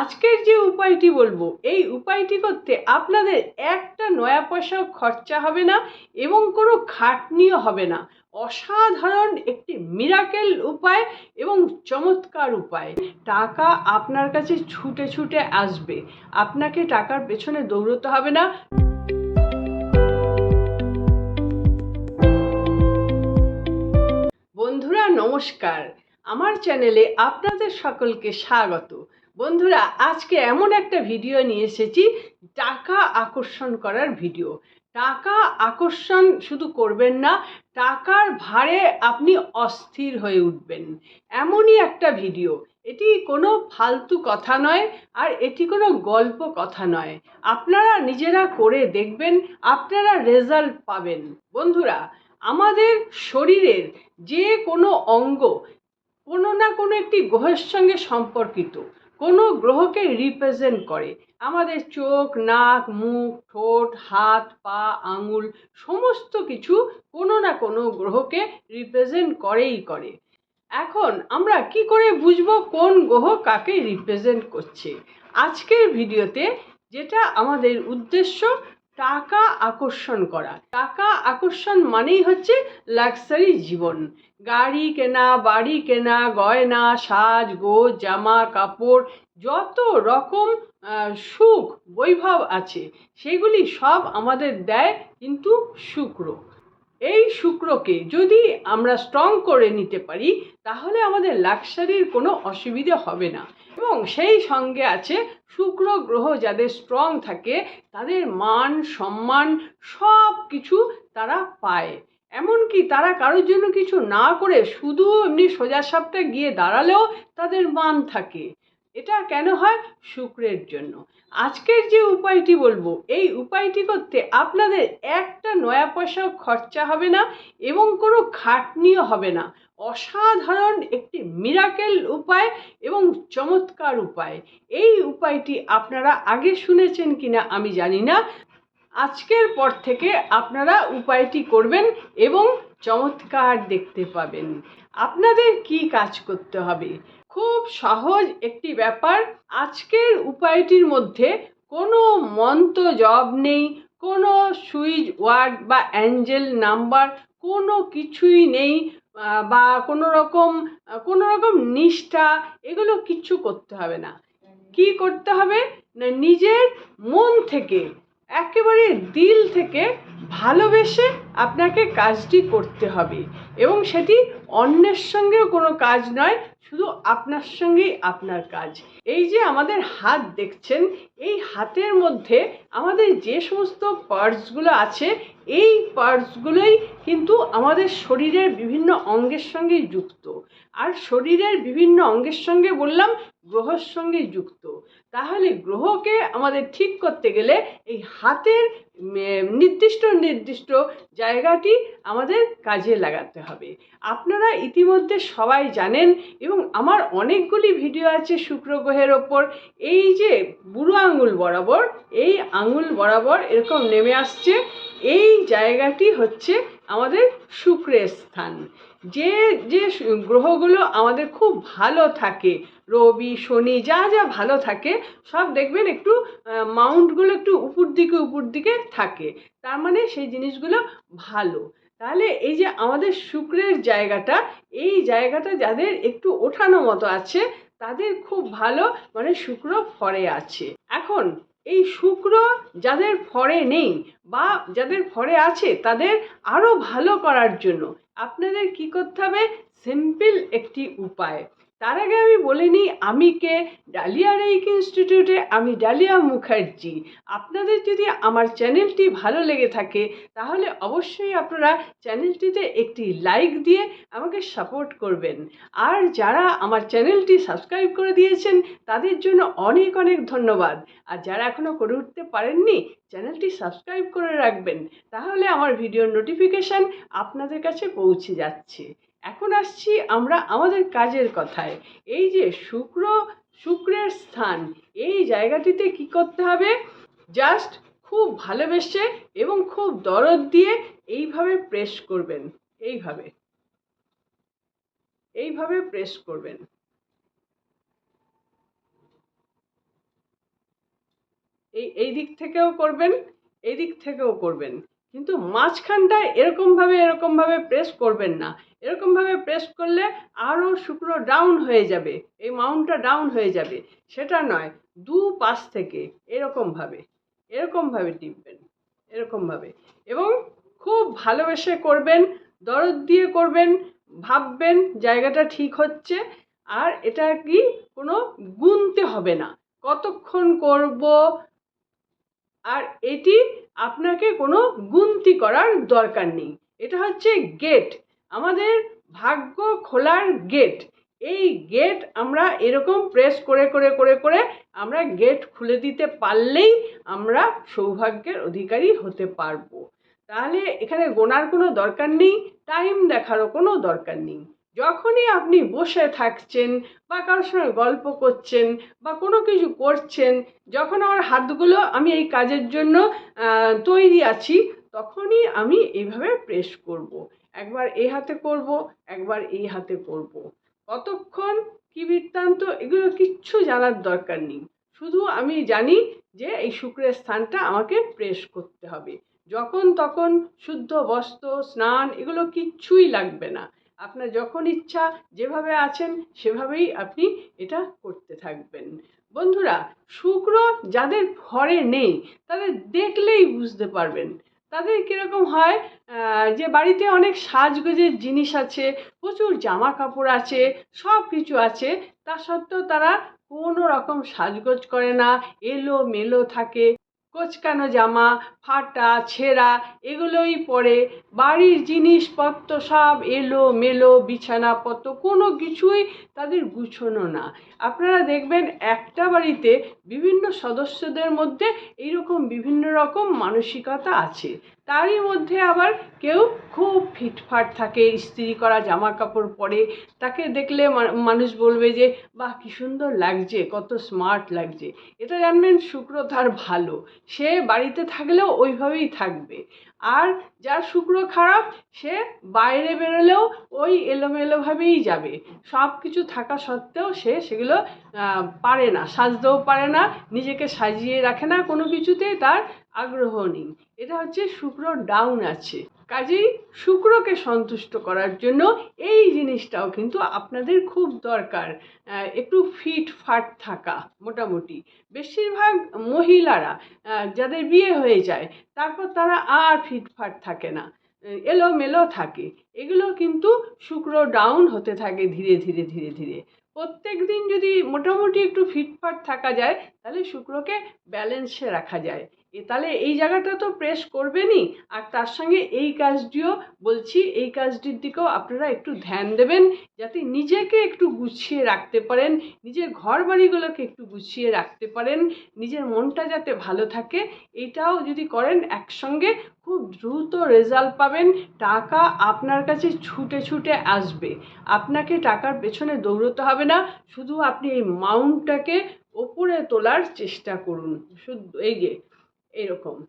আজকের যে উপায়টি বলব, এই উপায়টি করতে আপনাদের একটা নয়া পয়সাও খরচা হবে না এবং কোনো খাটনিও হবে না। অসাধারণ একটি মিরাকেল উপায় এবং চমৎকার উপায়। টাকা আপনার কাছে ছুটে ছুটে আসবে। আপনাকে টাকার পেছনে দৌড়তে হবে না। বন্ধুরা, নমস্কার। আমার চ্যানেলে আপনাদের সকলকে স্বাগত। বন্ধুরা, আজকে এমন একটা ভিডিও নিয়ে এসেছি, টাকা আকর্ষণ করার ভিডিও টাকা আকর্ষণ শুধু করবেন না, টাকার ভারে আপনি অস্থির হয়ে উঠবেন। এমনই একটা ভিডিও এটি কোনো ফালতু কথা নয়, আর এটি কোনো গল্প কথা নয়। আপনারা নিজেরা করে দেখবেন, আপনারা রেজাল্ট পাবেন। বন্ধুরা, আমাদের শরীরের যে কোনো অঙ্গ কোনো না কোনো একটি গ্রহের সঙ্গে সম্পর্কিত। কোনো গ্রহকে রিপ্রেজেন্ট করে। আমাদের চোখ, নাক, মুখ, ঠোঁট, হাত, পা, আঙুল, সমস্ত কিছু কোনো না কোনো গ্রহকে রিপ্রেজেন্ট করেই করে। এখন আমরা কি করে বুঝব কোন গ্রহ কাকে রিপ্রেজেন্ট করছে? আজকের ভিডিওতে যেটা আমাদের উদ্দেশ্য টাকা আকর্ষণ করা। টাকা আকর্ষণ মানেই হচ্ছে লাক্সারি জীবন। গাড়ি কেনা, বাড়ি কেনা, গয়না, সাজ, গোজ, জামা, কাপড়, যত রকম সুখ, বৈভব আছে, সেগুলি সব আমাদের দেয় কিন্তু শুক্র। এই শুক্রকে যদি আমরা স্ট্রং করে নিতে পারি, তাহলে আমাদের লাক্সারির কোনো অসুবিধে হবে না। এবং সেই সঙ্গে আছে শুক্র গ্রহ যাদের স্ট্রং থাকে, তাদের মান, সম্মান সব কিছু তারা পায়। এমনকি তারা কারোর জন্য কিছু না করে শুধু এমনি সোজা সাপটা গিয়ে দাঁড়ালেও তাদের মান থাকে। এটা কেন হয়? শুক্রের জন্য। আজকের যে উপায়টি বলব, এই উপায়টি করতে আপনাদের একটা নয়া পয়সাও খরচা হবে না এবং কোনো খাটনিও হবে না। অসাধারণ একটি মিরাকেল উপায় এবং চমৎকার উপায়। এই উপায়টি আপনারা আগে শুনেছেন কিনা আমি জানি না। আজকের পর থেকে আপনারা উপায়টি করবেন এবং চমৎকার দেখতে পাবেন। আপনাদের কি কাজ করতে হবে? খুব সহজ একটি ব্যাপার। আজকের উপায়টির মধ্যে কোনো মন্ত্র জব নেই, কোনো সুইচ ওয়ার্ড বা অ্যাঞ্জেল নাম্বার, কোনো কিছুই নেই বা কোনো রকম কোনো রকম নিষ্ঠা, এগুলো কিচ্ছু করতে হবে না। কি করতে হবে? না, নিজের মন থেকে একেবারে দিল থেকে ভালোবেসে আপনাকে কাজটি করতে হবে। এবং সেটি অন্যের সঙ্গেও কোনো কাজ নয়, শুধু আপনার সঙ্গেই আপনার কাজ। এই যে আমাদের হাত দেখছেন, এই হাতের মধ্যে আমাদের যে সমস্ত পার্টসগুলো আছে, এই পার্টসগুলোই কিন্তু আমাদের শরীরের বিভিন্ন অঙ্গের সঙ্গে যুক্ত। আর শরীরের বিভিন্ন অঙ্গের সঙ্গে বললাম গ্রহর সঙ্গে যুক্ত। তাহলে গ্রহকে আমাদের ঠিক করতে গেলে এই হাতের নির্দিষ্ট নির্দিষ্ট জায়গাটি আমাদের কাজে লাগাতে হবে। আপনারা ইতিমধ্যে সবাই জানেন এবং আমার অনেকগুলি ভিডিও আছে শুক্র গ্রহের ওপর। এই যে বুড়ো আঙুল বরাবর, এই আঙুল বরাবর এরকম নেমে আসছে। এই জায়গাটি হচ্ছে আমাদের শুক্রের স্থান। যে যে গ্রহগুলো আমাদের খুব ভালো থাকে, রবি, শনি, যা যা ভালো থাকে, সব দেখবেন একটু মাউন্টগুলো একটু উপর দিকে উপর দিকে থাকে। তার মানে সেই জিনিসগুলো ভালো। তাহলে এই যে আমাদের শুক্রের জায়গাটা, এই জায়গাটা যাদের একটু ওঠানো মতো আছে, তাদের খুব ভালো মানে শুক্র ফরে আছে। এখন এই শুক্র যাদের ফরে নেই বা যাদের ফরে আছে, তাদের আরও ভালো করার জন্য। আপনাদের কি করতে হবে? সিম্পল একটি উপায়। তার আগে আমি বলে নিই, আমি কে? ডালিয়া রেইক ইনস্টিটিউটে আমি ডালিয়া মুখার্জি। আপনাদের যদি আমার চ্যানেলটি ভালো লেগে থাকে, তাহলে অবশ্যই আপনারা চ্যানেলটিতে একটি লাইক দিয়ে আমাকে সাপোর্ট করবেন। আর যারা আমার চ্যানেলটি সাবস্ক্রাইব করে দিয়েছেন, তাদের জন্য অনেক অনেক ধন্যবাদ। আর যারা এখনও করে উঠতে পারেননি, চ্যানেলটি সাবস্ক্রাইব করে রাখবেন। তাহলে আমার ভিডিওর নোটিফিকেশান আপনাদের কাছে পৌঁছে যাচ্ছে। এখন আসছি আমরা আমাদের কাজের কথায়। এই যে শুক্র, শুক্রের স্থান, এই জায়গাটিতে কি করতে হবে? জাস্ট খুব ভালোবেসে এবং খুব দরদ দিয়ে এইভাবে প্রেস করবেন। এইভাবে। এইভাবে প্রেস করবেন। এই এই দিক থেকেও করবেন, এই দিক থেকেও করবেন। কিন্তু মাঝখানটায় এরকমভাবে এরকমভাবে প্রেস করবেন না। এরকমভাবে প্রেস করলে আরও শুক্র ডাউন হয়ে যাবে, এই মাউন্টটা ডাউন হয়ে যাবে। সেটা নয়, দু পাশ থেকে এরকমভাবে এরকমভাবে টিপবেন, এরকমভাবে। এবং খুব ভালোবেসে করবেন, দরদ দিয়ে করবেন, ভাববেন জায়গাটা ঠিক হচ্ছে, আর এটা কি কোনো গুনতে হবে না। কতক্ষণ করব আর এটি আপনাকে কোনো গুনতি করার দরকার নেই। এটা হচ্ছে গেট আমাদের ভাগ্য খোলার গেট এই গেট আমরা এরকম প্রেস করে করে করে করে আমরা গেট খুলে দিতে পারলেই আমরা সৌভাগ্যের অধিকারী হতে পারব। তাহলে এখানে গোনার কোনো দরকার নেই টাইম দেখারও কোনো দরকার নেই। যখনই আপনি বসে থাকছেন বা কারোর সঙ্গে গল্প করছেন বা কোনো কিছু করছেন, যখন আমার হাতগুলো আমি এই কাজের জন্য তৈরি আছি, তখনই আমি এইভাবে প্রেস করব। একবার এই হাতে করব, একবার এই হাতে করব। কতক্ষণ কি বৃত্তান্ত এগুলো কিচ্ছু জানার দরকার নেই শুধু আমি জানি যে এই শুক্রের স্থানটা আমাকে প্রেস করতে হবে যখন তখন শুদ্ধ বস্ত্র, স্নান এগুলো কিচ্ছুই লাগবে না আপনার যখন ইচ্ছা যেভাবে আছেন, সেভাবেই আপনি এটা করতে থাকবেন। বন্ধুরা, শুক্র যাদের ঘরে নেই, তাদের দেখলেই বুঝতে পারবেন। তাদের কীরকম হয় যে বাড়িতে অনেক সাজগোজের জিনিস আছে, প্রচুর জামা কাপড় আছে সব কিছু আছে। তা সত্ত্বেও তারা কোনো রকম সাজগোজ করে না এলো মেলো থাকে। কোচকানো জামা, ফাটা, ছেঁড়া, এগুলোই পরে বাড়ির জিনিসপত্র সব এলো মেলো বিছানাপত্র কোনো কিছুই তাদের গুছোনো না। আপনারা দেখবেন একটা বাড়িতে বিভিন্ন সদস্যদের মধ্যে এইরকম বিভিন্ন রকম মানসিকতা আছে। তারই মধ্যে আবার কেউ খুব ফিটফাট থাকে, ইস্ত্রি করা জামা কাপড় পরে। তাকে দেখলে মানুষ বলবে যে, বাহ, কি সুন্দর লাগছে, কত স্মার্ট লাগছে। এটা জানবেন শুক্র তার ভালো। সে বাড়িতে থাকলেও ওইভাবেই থাকবে। আর যার শুক্র খারাপ, সে বাইরে বেরোলেও ওই এলোমেলোভাবেই যাবে। সব কিছু থাকা সত্ত্বেও সে সেগুলো পারে না, সাজতেও পারে না, নিজেকে সাজিয়ে রাখে না। কোনো কিছুতেই তার আগ্রহ নেই। এটা হচ্ছে শুক্র ডাউন আছে। কাজেই শুক্রকে সন্তুষ্ট করার জন্য এই জিনিসটাও কিন্তু আপনাদের খুব দরকার একটু ফিট ফাট থাকা মোটামুটি। বেশিরভাগ মহিলারা যাদের বিয়ে হয়ে যায়, তারপর তারা আর ফিটফাট থাকে না। এলোমেলো থাকে। এগুলো কিন্তু শুক্র ডাউন হতে থাকে ধীরে ধীরে ধীরে ধীরে। প্রত্যেক দিন যদি মোটামুটি একটু ফিটফাট থাকা যায়, তাহলে শুক্রকে ব্যালেন্সে রাখা যায়। তাহলে এই জায়গাটা তো প্রেস করবেনই। আর তার সঙ্গে এই কাজটিও বলছি, এই কাজটির দিকেও আপনারা একটু ধ্যান দেবেন যাতে নিজেকে একটু গুছিয়ে রাখতে পারেন, নিজের ঘর বাড়িগুলোকে একটু গুছিয়ে রাখতে পারেন, নিজের মনটা যাতে ভালো থাকে। এটাও যদি করেন একসঙ্গে খুব দ্রুত রেজাল্ট পাবেন। টাকা আপনার কাছে ছুটে ছুটে আসবে। আপনাকে টাকার পেছনে দৌড়তে হবে না। শুধু আপনি এই মাউন্টটাকে ওপরে তোলার চেষ্টা করুন। শুধু এই যে এরকম।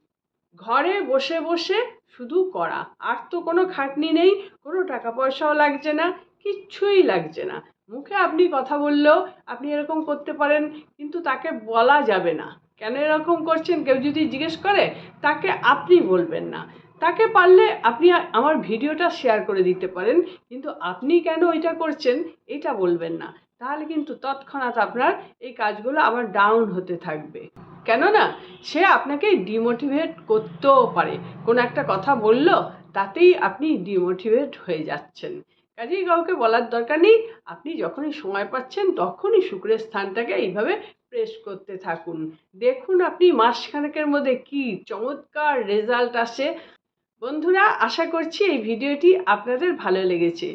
ঘরে বসে বসে শুধু করা। আর তো কোনো খাটনি নেই, কোনো টাকা পয়সাও লাগছে না, কিচ্ছুই লাগছে না। মুখে আপনি কথা বললেও আপনি এরকম করতে পারেন, কিন্তু তাকে বলা যাবে না। কেন এরকম করছেন? কেউ যদি জিজ্ঞেস করে, তাকে আপনি বলবেন না। তাকে পারলে আপনি আমার ভিডিওটা শেয়ার করে দিতে পারেন, কিন্তু আপনি কেন ওইটা করছেন, এটা বলবেন না। তাহলে কিন্তু তৎক্ষণাৎ আপনার এই কাজগুলো আবার ডাউন হতে থাকবে। কেননা সে আপনাকে ডিমোটিভেট করতেও পারে। কোনো একটা কথা বলল, তাতেই আপনি ডিমোটিভেট হয়ে যাচ্ছেন। কাজেই কাউকে বলার দরকার নেই। আপনি যখনই সময় পাচ্ছেন, তখনই শুক্রের স্থানটাকে এইভাবে প্রেস করতে থাকুন। দেখুন আপনি মাসখানেকের মধ্যে কি চমৎকার রেজাল্ট আসে। বন্ধুরা, আশা করছি এই ভিডিওটি আপনাদের ভালো লেগেছে।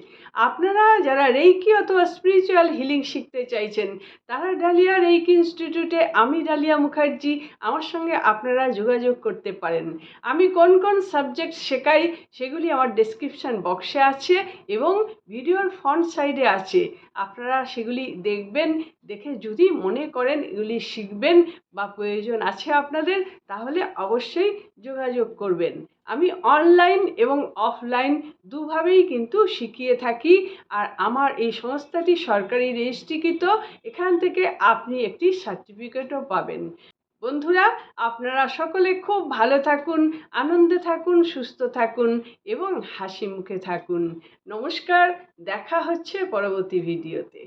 আপনারা যারা রেইকি অথবা স্পিরিচুয়াল হিলিং শিখতে চাইছেন, তারা ডালিয়া রেইকি ইনস্টিটিউটে আমি ডালিয়া মুখার্জি, আমার সঙ্গে আপনারা যোগাযোগ করতে পারেন। আমি কোন কোন সাবজেক্ট শেখাই সেগুলি আমার ডেসক্রিপশান বক্সে আছে এবং ভিডিওর ফ্রন্ট সাইডে আছে। আপনারা সেগুলি দেখবেন, দেখে যদি মনে করেন এগুলি শিখবেন বা প্রয়োজন আছে আপনাদের, তাহলে অবশ্যই যোগাযোগ করবেন। আমি অনলাইন এবং অফলাইন দুভাবেই কিন্তু শিখিয়ে থাকি। আর আমার এই সংস্থাটি সরকারি রেজিস্ট্রিকৃত, এখান থেকে আপনি একটি সার্টিফিকেটও পাবেন। বন্ধুরা, আপনারা সকলে খুব ভালো থাকুন, আনন্দে থাকুন, সুস্থ থাকুন এবং হাসি মুখে থাকুন। নমস্কার, দেখা হচ্ছে পরবর্তী ভিডিওতে।